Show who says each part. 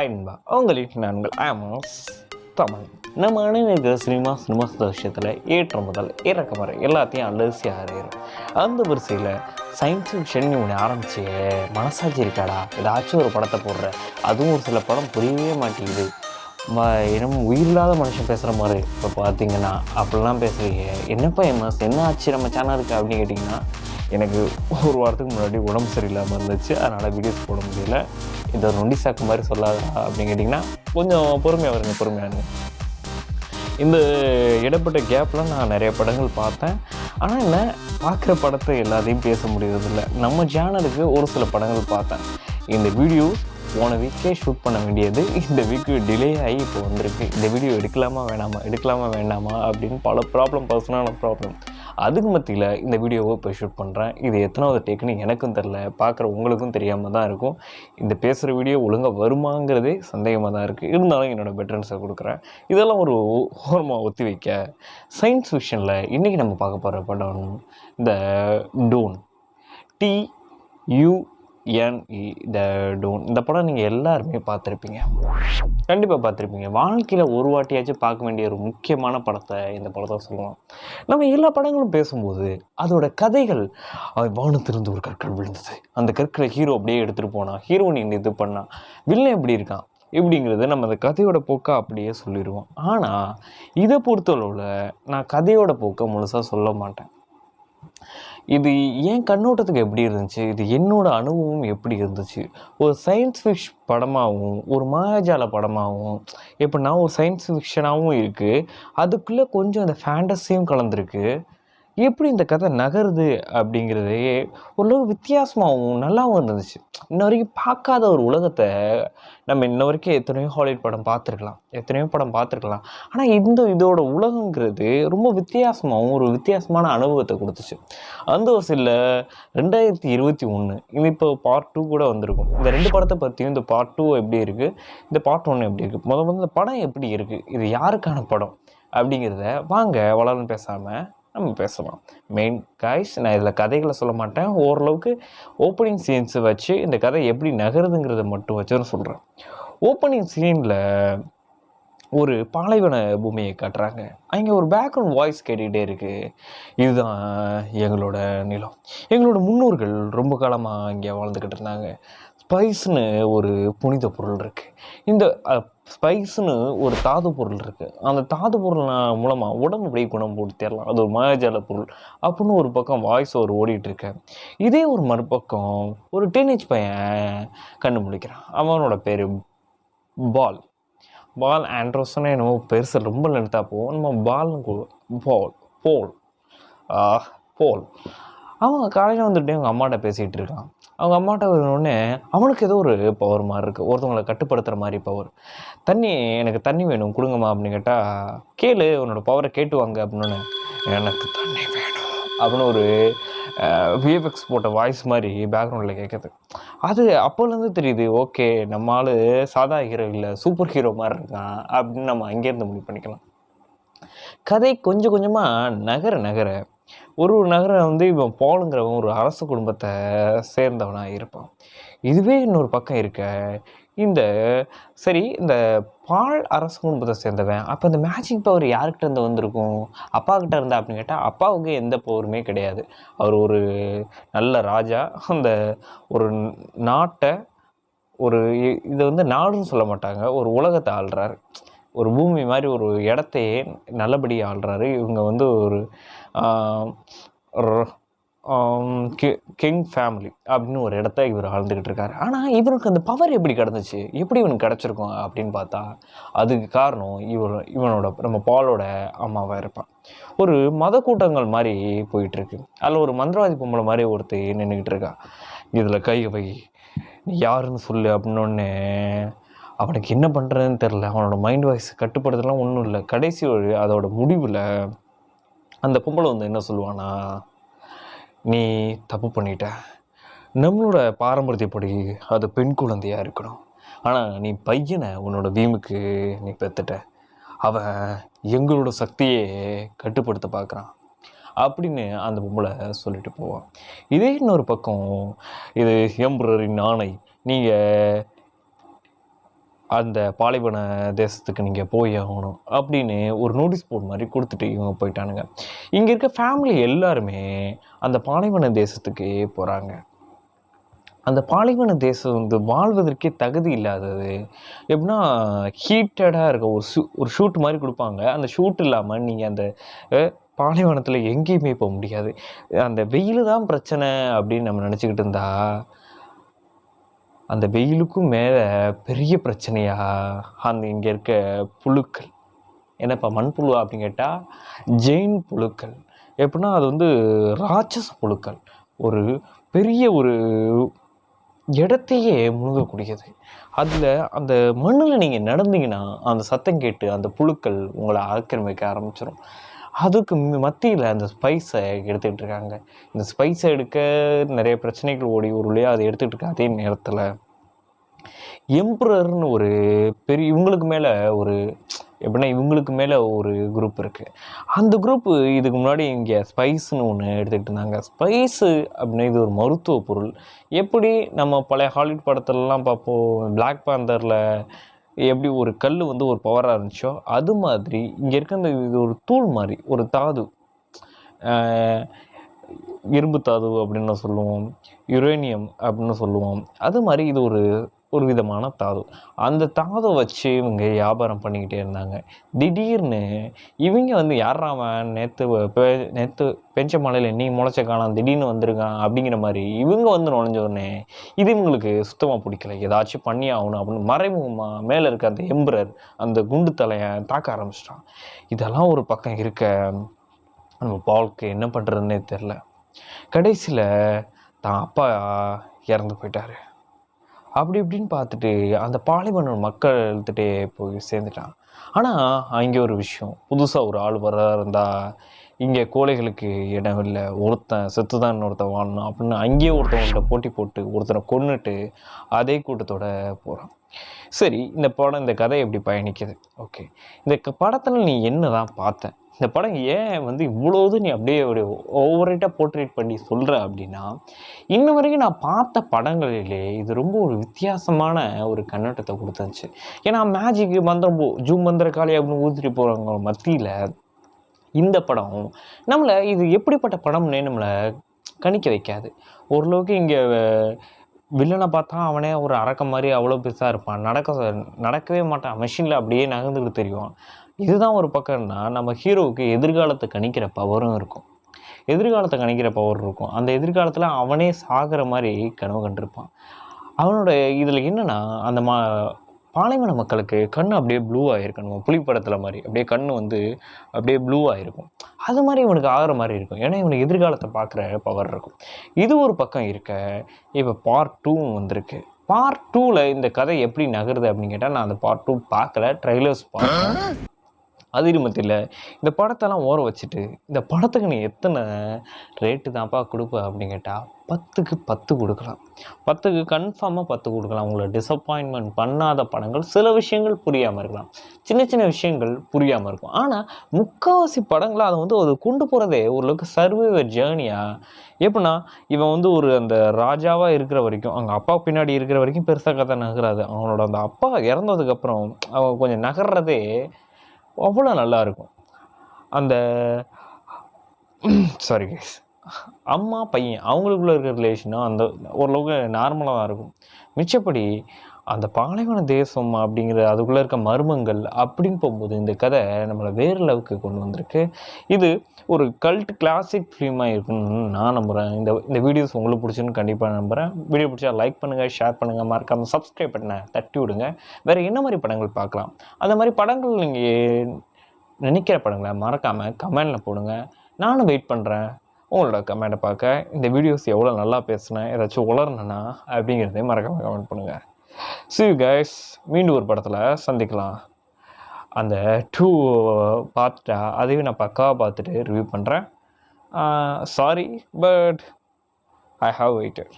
Speaker 1: Hi நண்பா உங்களின் நான்கள் Amos Tamil. நம்ம அனைவருக்கு சினிமா சினிமா சந்தோஷத்தில் ஏற்றம் முதல் இறக்கம் வரை எல்லாத்தையும் அலசி ஆறிடும் அந்த வரிசையில் சயின்ஸ் ஃபிக்ஷன் ஒன்று ஆரம்பிச்சு மனசாட்சி இருக்காடா? ஏதாச்சும் ஒரு படத்தை போடுற. அதுவும் ஒரு சில படம் புரியவே மாட்டேங்குது. ம- உயிரில்லாத மனுஷன் பேசுகிற மாதிரி இப்போ பார்த்தீங்கன்னா அப்படிலாம் பேசுகிறீங்க என்னப்பா எம்எஸ் என்ன ஆச்சு நம்ம சேனல் இருக்குது அப்படின்னு கேட்டிங்கன்னா எனக்கு ஒரு வாரத்துக்கு முன்னாடி உடம்பு சரியில்லாமல் இருந்துச்சு. அதனால் வீடியோஸ் போட முடியல. இதை நொண்டி சாக்கு மாதிரி சொல்லாதா அப்படின்னு கேட்டிங்கன்னா கொஞ்சம் பொறுமையாக வருங்க பொறுமையாக இருங்க இந்த இடப்பட்ட கேப்பில் நான் நிறைய படங்கள் பார்த்தேன். ஆனால் என்ன பார்க்குற படத்தை எல்லாத்தையும் பேச முடியறதில்ல. நம்ம சேனலுக்கு ஒரு சில படங்கள் பார்த்தேன். இந்த வீடியோ போன வீக்கே ஷூட் பண்ண வேண்டியது. இந்த வீக்கு டிலே ஆகி இப்போ வந்திருக்கு. இந்த வீடியோ எடுக்கலாமா வேணாமா எடுக்கலாமா வேண்டாமா அப்படின்னு பல ப்ராப்ளம் பர்சனலான ப்ராப்ளம் அதுக்கு மத்தியில் இந்த வீடியோவை இப்போ ஷூட் பண்ணுறேன் இது எத்தனாவது டெக்னிக் எனக்கும் தெரில பார்க்குற உங்களுக்கும் தெரியாமல் தான் இருக்கும். இந்த பேசுகிற வீடியோ ஒழுங்காக வருமாங்கிறதே சந்தேகமாக தான் இருக்குது இருந்தாலும் என்னோடய பெட்டரன்ஸை கொடுக்குறேன். இதெல்லாம் ஒரு ஓரமாக ஒத்தி வைக்க சயின்ஸ் ஃபிக்ஷனில் இன்றைக்கி நம்ம பார்க்க போகிற படம் இந்த டோன் டி யூ ஏன் த டோன் இந்த படம் நீங்கள் எல்லாருமே பார்த்துருப்பீங்க. கண்டிப்பாக பார்த்துருப்பீங்க. வாழ்க்கையில் ஒரு வாட்டியாச்சும் பார்க்க வேண்டிய ஒரு முக்கியமான படத்தை இந்த படத்தை சொல்லலாம். நம்ம எல்லா படங்களும் பேசும்போது அதோட கதைகள் அவன் வானத்திலிருந்து ஒரு கற்கள் விழுந்தது. அந்த கற்களை ஹீரோ அப்படியே எடுத்துகிட்டு போனான் ஹீரோயின் இது பண்ணா வில்லன் எப்படி இருக்கான் இப்படிங்கிறது நம்ம அந்த கதையோட போக்கை அப்படியே சொல்லிடுவோம். ஆனால் இதை பொறுத்தளவில் நான் கதையோட போக்கை முழுசாக சொல்ல மாட்டேன். இது என் கண்ணோட்டத்துக்கு எப்படி இருந்துச்சு? இது என்னோட அனுபவம் எப்படி இருந்துச்சு? ஒரு சயின்ஸ் ஃபிக்ஷ் படமாகவும் ஒரு மாயாஜால படமாகவும் எப்படின்னா ஒரு சயின்ஸ் ஃபிக்ஷனாகவும் இருக்குது அதுக்குள்ளே கொஞ்சம் அந்த ஃபேண்டஸியும் கலந்துருக்கு. எப்படி இந்த கதை நகருது அப்படிங்கிறதே ஓரளவு வித்தியாசமாகவும் நல்லாவும் இருந்துச்சு. இன்ன வரைக்கும் பார்க்காத ஒரு உலகத்தை நம்ம இன்ன வரைக்கும் எத்தனையோ ஹாலிவுட் படம் பார்த்துருக்கலாம் எத்தனையோ படம் பார்த்துருக்கலாம். ஆனால் இந்த இதோட உலகங்கிறது ரொம்ப வித்தியாசமாகவும் ஒரு வித்தியாசமான அனுபவத்தை கொடுத்துச்சு. அந்த வரிசையில் ரெண்டாயிரத்தி இருபத்தி ஒன்று இது இப்போ பார்ட் டூ கூட வந்திருக்கும். இந்த ரெண்டு படத்தை பற்றியும் இந்த பார்ட் டூ எப்படி இருக்குது இந்த பார்ட் ஒன்று எப்படி இருக்குது முதல்ல இந்த படம் எப்படி இருக்குது இது யாருக்கான படம் அப்படிங்கிறத வாங்க வளரும் பேசாமல் நம்ம பேசலாம். மெயின் காய்ஸ் நான் இதில் கதைகளை சொல்ல மாட்டேன். ஓரளவுக்கு ஓப்பனிங் சீன்ஸ் வச்சு இந்த கதை எப்படி நகருதுங்கிறத மட்டும் வச்சு நான் சொல்கிறேன் ஓப்பனிங் சீனில் ஒரு பாலைவன பூமியை காட்டுறாங்க. அங்கே ஒரு பேக்ரவுண்ட் வாய்ஸ் கேட்டுக்கிட்டே இருக்குது இதுதான் எங்களோட நிலம். எங்களோட முன்னோர்கள் ரொம்ப காலமாக இங்கே வாழ்ந்துக்கிட்டு இருந்தாங்க. ஸ்பைஸ்னு ஒரு புனித பொருள் இருக்குது இந்த ஸ்பைஸ்னு ஒரு தாது பொருள் இருக்குது அந்த தாது பொருள் மூலமாக உடம்பு அப்படியே குணப்படுத்திடலாம் அது ஒரு மாயாஜால பொருள் அப்படின்னு ஒரு பக்கம் வாய்ஸ் ஒரு ஓடிட்டு இதே ஒரு மறுபக்கம் ஒரு டீனேஜ் பையன் கண்டுபிடிக்கிறான். அவனோட பேர் பால். பால் ஆண்ட்ரோஸ்னு என்னமோ பெருசு ரொம்ப லென்த்தாக போவோம் நம்ம பால்னு பால் போல். போல். அவன் காலையில் வந்துட்டு அவங்க அம்மாட்ட பேசிகிட்டு இருக்கான். அவங்க அம்மாட்ட உடனே அவனுக்கு ஏதோ ஒரு பவர் மாதிரி இருக்குது ஒருத்தவங்களை கட்டுப்படுத்துகிற மாதிரி பவர் தண்ணி எனக்கு தண்ணி வேணும் கொடுங்கம்மா அப்படின்னு கேட்டால் கேளு உன்னோட பவரை கேட்டு வாங்க அப்படின்னு எனக்கு தண்ணி வேணும். அப்படின்னு ஒரு விஎஃப்எக்ஸ் போட்ட வாய்ஸ் மாதிரி பேக்ரவுண்டில் கேட்குது அது அப்போலேருந்து தெரியுது ஓகே நம்ம ஆள் சாதா ஹீரோ இல்லை சூப்பர் ஹீரோ மாதிரி இருக்கான். அப்படின்னு நம்ம அங்கேருந்து முடிவு பண்ணிக்கலாம். கதை கொஞ்சம் கொஞ்சமாக நகர நகர ஒரு ஒரு நகரம் வந்து இவன் பாலுங்கிறவன் ஒரு அரச குடும்பத்தை சேர்ந்தவனாக இருப்பான். இதுவே இன்னொரு பக்கம் இருக்க இந்த சரி இந்த பால் அரசு குடும்பத்தை சேர்ந்தவன் அப்போ இந்த மேஜிக் பவர் யார்கிட்ட இருந்து வந்திருக்கும்? அப்பா கிட்ட இருந்தா அப்படின்னு கேட்டால் அப்பாவுக்கு எந்த பவருமே கிடையாது. அவர் ஒரு நல்ல ராஜா அந்த ஒரு நாட்டை ஒரு இதை வந்து நாடுன்னு சொல்ல மாட்டாங்க ஒரு உலகத்தை ஆள்றாரு. ஒரு பூமி மாதிரி ஒரு இடத்தையே நல்லபடியாக ஆள்றாரு. இவங்க வந்து ஒரு கி- கிங் ஃபேமிலி அப்படின்னு ஒரு இடத்த இவர் ஆழ்ந்துக்கிட்டு இருக்காரு. ஆனால் இவனுக்கு அந்த பவர் எப்படி கிடந்துச்சு? எப்படி இவனுக்கு கிடச்சிருக்கும் அப்படின்னு பார்த்தா அதுக்கு காரணம் இவர் இவனோட நம்ம பாலோட அம்மாவாக இருப்பான். ஒரு மத கூட்டங்கள் மாதிரி போயிட்டுருக்கு. அதில் ஒரு மந்திரவாதி பொம்பளை மாதிரி ஒருத்தர் நின்றுக்கிட்டு இருக்கா. இதில் கை வை யாருன்னு சொல்லு அப்படின்னு அவனுக்கு என்ன பண்ணுறதுன்னு தெரில அவனோட மைண்ட் வாய்ஸ் கட்டுப்படுத்தலாம் ஒன்றும் இல்லை. கடைசி ஒரு அதோட முடிவில் அந்த பொம்பளை வந்து என்ன சொல்லுவானா நீ தப்பு பண்ணிட்ட. நம்மளோட பாரம்பரியப்படி அது பெண் குழந்தையாக இருக்கணும். ஆனால் நீ பையனை உன்னோட வீமுக்கு நீ பெற்றுட்ட அவன் எங்களோட சக்தியே கட்டுப்படுத்த பார்க்குறான் அப்படின்னு அந்த பொம்பளை சொல்லிட்டு போவான் இதே இன்னொரு பக்கம் இது எம்பரரின் ஆணை. நீங்கள் அந்த பாலைவன தேசத்துக்கு நீங்கள் போய் ஆகணும் அப்படின்னு ஒரு நோட்டீஸ் போர்ட் மாதிரி கொடுத்துட்டு இவங்க போயிட்டானுங்க. இங்கே இருக்க ஃபேமிலி எல்லாருமே அந்த பாலைவன தேசத்துக்கு போகிறாங்க அந்த பாலைவன தேசம் வந்து வாழ்வதற்கே தகுதி இல்லாதது எப்படின்னா ஹீட்டடாக இருக்க ஒரு ஷூ ஒரு ஷூட் மாதிரி கொடுப்பாங்க. அந்த ஷூட் இல்லாமல் நீங்கள் அந்த பாலைவனத்தில் எங்கேயுமே போக முடியாது. அந்த வெயில் தான் பிரச்சனை அப்படின்னு நம்ம நினச்சிக்கிட்டு இருந்தால் அந்த வெயிலுக்கும் மேலே பெரிய பிரச்சனையாக அந்த இங்கே இருக்க புழுக்கள். என்னப்பா மண்புழு அப்படின்னு கேட்டால் ஜெயின் புழுக்கள். எப்படின்னா அது வந்து ராட்சச புழுக்கள். ஒரு பெரிய ஒரு இடத்தையே முழுகக்கூடியது அதில் அந்த மண்ணில் நீங்கள் நடந்தீங்கன்னா அந்த சத்தம் கேட்டு அந்த புழுக்கள் உங்களை ஆக்கிரமிக்க ஆரம்பிச்சிடும் அதுக்கு மத்தியில் அந்த ஸ்பைஸை எடுத்துக்கிட்டு இருக்காங்க. இந்த ஸ்பைஸை எடுக்க நிறைய பிரச்சனைகள் ஓடி ஒரு வழியாக அதை எடுத்துகிட்டு இருக்க அதே நேரத்தில் எம்ப்ரர்னு ஒரு பெரிய இவங்களுக்கு மேலே ஒரு எப்படின்னா இவங்களுக்கு மேலே ஒரு குரூப் இருக்குது அந்த குரூப்பு இதுக்கு முன்னாடி இங்கே ஸ்பைஸ்னு ஒன்று எடுத்துக்கிட்டு இருந்தாங்க. ஸ்பைஸு அப்படின்னா இது ஒரு மருத்துவ பொருள். எப்படி நம்ம பழைய ஹாலிவுட் படத்துலலாம் பார்ப்போம் பிளாக் பாந்தரில் எப்படி ஒரு கல் வந்து ஒரு பவராக இருந்துச்சோ அது மாதிரி இங்கே இருக்க இந்த இது ஒரு தூள் மாதிரி ஒரு தாது. இரும்பு தாது அப்படின்னு சொல்லுவோம் யுரேனியம் அப்படின்னு சொல்லுவோம். அது மாதிரி இது ஒரு ஒரு விதமான தாது. அந்த தாதை வச்சு இவங்க வியாபாரம் பண்ணிக்கிட்டே இருந்தாங்க. திடீர்னு இவங்க வந்து யாராவன் நேற்று நேற்று பெஞ்ச மலையில் நீ முளைச்ச காணாம். திடீர்னு வந்திருக்கான். அப்படிங்கிற மாதிரி இவங்க வந்து நுழைஞ்ச உடனே இது இவங்களுக்கு சுத்தமாக பிடிக்கல. ஏதாச்சும் பண்ணி ஆகணும். அப்படின்னு மறைமுகமாக மேலே இருக்க அந்த எம்பரர் அந்த குண்டு தலையை தாக்க ஆரம்பிச்சிட்டான். இதெல்லாம் ஒரு பக்கம் இருக்க நம்ம பாலுக்கு என்ன பண்ணுறதுன்னே தெரில கடைசியில் தான் அப்பா இறந்து போயிட்டாரு. அப்படி இப்படின்னு பார்த்துட்டு அந்த பாலைவன மக்கள்கிட்ட போய் சேர்ந்துட்டான். ஆனால் அங்கே ஒரு விஷயம். புதுசாக ஒரு ஆள் வர இருந்தால் இங்கே கோழைகளுக்கு இடம் இல்லை. ஒருத்தன் செத்து தான் இன்னொருத்தன் வாழணும் அப்படின்னு அங்கேயே ஒருத்தவங்கள்ட்ட போட்டி போட்டு ஒருத்தனை கொன்னுட்டு அதே கூட்டத்தோட போகிறான் சரி இந்த படம் இந்த கதை எப்படி பயணிக்குது? ஓகே இந்த க- நீ என்ன தான் பார்த்த? இந்த படம் ஏன் வந்து இவ்வளோது நீ அப்படியே ஒரு ஓவரேட்டாக போர்ட்ரேட் பண்ணி சொல்கிற அப்படின்னா இன்ன வரைக்கும் நான் பார்த்த படங்களிலே இது ரொம்ப ஒரு வித்தியாசமான ஒரு கண்ணோட்டத்தை கொடுத்துருந்துச்சு. ஏன்னா மேஜிக் மந்திரம் போ ஜூம் மந்திர காளி அப்படின்னு ஊற்றிட்டு போகிறவங்க மத்தியில் இந்த படம் நம்மளை இது எப்படிப்பட்ட படம்னே நம்மளை கணிக்க வைக்காது. ஓரளவுக்கு இங்கே வில்லனை பார்த்தா அவனே ஒரு அரக்க மாதிரி அவ்வளோ பெருசாக இருப்பான். நடக்க நடக்கவே மாட்டான். மிஷினில் அப்படியே நகர்ந்துக்கிட்டு தெரியும். இதுதான் ஒரு பக்கம்னா நம்ம ஹீரோவுக்கு எதிர்காலத்தை கணிக்கிற பவரும் இருக்கும். எதிர்காலத்தை கணிக்கிற பவர் இருக்கும். அந்த எதிர்காலத்தில் அவனே சாகிற மாதிரி கனவு கண்டிருப்பான். அவனோட இதில் என்னென்னா அந்த மா பாலைவன மக்களுக்கு கண் அப்படியே ப்ளூவாக இருக்கணும் புலிப்படத்தில் மாதிரி அப்படியே கண் வந்து அப்படியே ப்ளூவாக இருக்கும் அது மாதிரி இவனுக்கு ஆகிற மாதிரி இருக்கும். ஏன்னா இவனுக்கு எதிர்காலத்தை பார்க்குற பவர் இருக்கும். இது ஒரு பக்கம் இருக்க இப்போ பார்ட் டூவும் வந்திருக்கு. பார்ட் டூவில் இந்த கதை எப்படி நகருது அப்படின்னு கேட்டால் நான் அந்த பார்ட் டூ பார்க்கல. ட்ரைலர்ஸ் பார்த்தேன் அது மத்தியில் இந்த படத்தெல்லாம் ஓர வச்சுட்டு இந்த படத்துக்கு நீ எத்தனை ரேட்டு தான்ப்பா கொடுப்ப அப்படின்னு கேட்டால் பத்துக்கு பத்து கொடுக்கலாம். பத்துக்கு கன்ஃபார்மாக பத்து கொடுக்கலாம். உங்களை டிசப்பாயின்மெண்ட் பண்ணாத படங்கள் சில விஷயங்கள் புரியாமல் இருக்கலாம். சின்ன சின்ன விஷயங்கள் புரியாமல் இருக்கும். ஆனால் முக்கால்வாசி படங்களை அதை வந்து அது கொண்டு போகிறதே ஓரளவுக்கு சர்வைவர் ஜேர்னியாக எப்படின்னா இவன் வந்து ஒரு அந்த ராஜாவாக இருக்கிற வரைக்கும் அவங்க அப்பா பின்னாடி இருக்கிற வரைக்கும் பெருசாக கதை நகராது. அவனோட அந்த அப்பா இறந்ததுக்கப்புறம் அவன் கொஞ்சம் நகர்றதே அவ்வளோ நல்லா இருக்கும். அந்த சாரி கைஸ் அம்மா பையன் அவங்களுக்குள்ள இருக்கிற ரிலேஷனும் அந்த ஓரளவுக்கு நார்மலாக தான் இருக்கும். மிச்சப்படி அந்த பாலைவன தேசம் அப்படிங்கிற அதுக்குள்ளே இருக்க மர்மங்கள் அப்படின்னு போகும்போது இந்த கதை நம்மளை வேறு லெவலுக்கு கொண்டு வந்திருக்கு. இது ஒரு கல்ட் கிளாசிக் ஃபிலிமாக இருக்குன்னு நான் நம்புகிறேன் இந்த இந்த வீடியோஸ் உங்களுக்கு பிடிச்சுன்னு கண்டிப்பாக நம்புகிறேன் வீடியோ பிடிச்சா லைக் பண்ணுங்கள் ஷேர் பண்ணுங்கள் மறக்காமல் சப்ஸ்கிரைப் பண்ண தட்டி விடுங்க. வேறு என்ன மாதிரி படங்கள் பார்க்கலாம்? அந்த மாதிரி படங்கள் நீங்கள் நினைக்கிற படங்களை மறக்காமல் கமெண்டில் போடுங்க. நானும் வெயிட் பண்ணுறேன் உங்களோட கமெண்ட்டை பார்க்க. இந்த வீடியோஸ் எவ்வளோ நல்லா பேசுனேன் ஏதாச்சும் உளர்னேன்னா அப்படிங்கிறதையும் மறக்காமல் கமெண்ட் பண்ணுங்கள் சிவ் கைஸ் மீண்டும் ஒரு படத்தில் சந்திக்கலாம். அந்த டூ பார்த்துட்டா uh, uh, அதையும் நான் பக்காவாக பார்த்துட்டு ரிவ்யூ பண்ணுறேன் sorry but I have waited